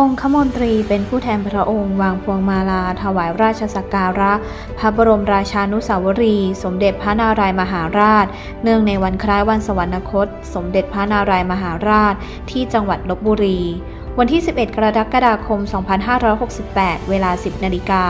องคมนตรีเป็นผู้แทนพระองค์วางพวงมาลาถวายราชสักการะ พระบรมราชานุสาวรีย์สมเด็จพระนารายมหาราช เนื่องในวันคล้ายวันสวรรคต สมเด็จพระนารายมหาราช ที่จังหวัดลบบุรี วันที่ 11 กรกฎาคม 2568 เวลา 10 นาฬิกา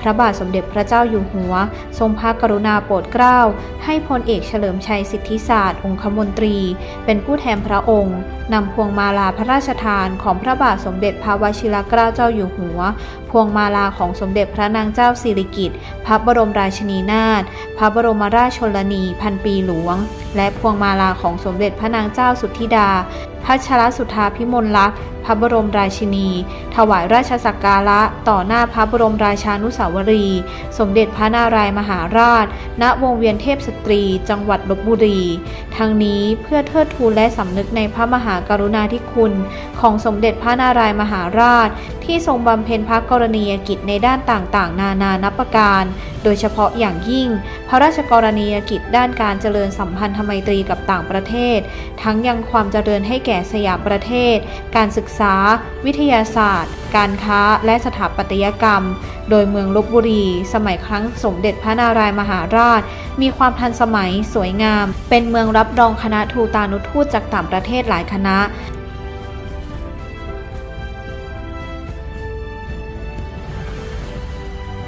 พระบาทสมเด็จพระเจ้าอยู่หัว ทรงพระกรุณาโปรดเกล้า ให้พลเอกเฉลิมชัยสิทธิศาสตร์องคมนตรี เป็นผู้แทนพระองค์ นำพวงมาลาพระราชทานของพระบาทสมเด็จพระวชิรเกล้าเจ้าอยู่หัว พวงมาลาของสมเด็จพระนางเจ้าสิริกิติ์ พระบรมราชินีนาถ พระบรมราชชนนีพันปีหลวง และพวงมาลาของสมเด็จพระนางเจ้าสุทธิดาพัชรสุธาพิมลลักษณ์พระบรมราชินี ถวายราชสักการะต่อหน้าพระบรมราชานุสาวรี สมเด็จพระนารายมหาราช ณวงเวียนเทพสตรี จังหวัดลบบุรี ทั้งนี้เพื่อเทิดทูนและสำนึกในพระมหากรุณาธิคุณ ของสมเด็จพระนารายมหาราชที่ทรงบำเพ็ญพระกรณียกิจในด้านต่างๆ นานานับประการ โดยเฉพาะอย่างยิ่ง พระราชกรณียกิจด้านการเจริญสัมพันธไมตรีกับต่างประเทศ ทั้งยังความเจริญให้แก่สยามประเทศ การศึกษา วิทยาศาสตร์ การค้าและสถาปัตยกรรม โดยเมืองลบบุรี สมัยครั้งสมเด็จพระนารายมหาราช มีความทันสมัยสวยงาม เป็นเมืองรับรองคณะทูตานุทูตจากต่างประเทศหลายคณะ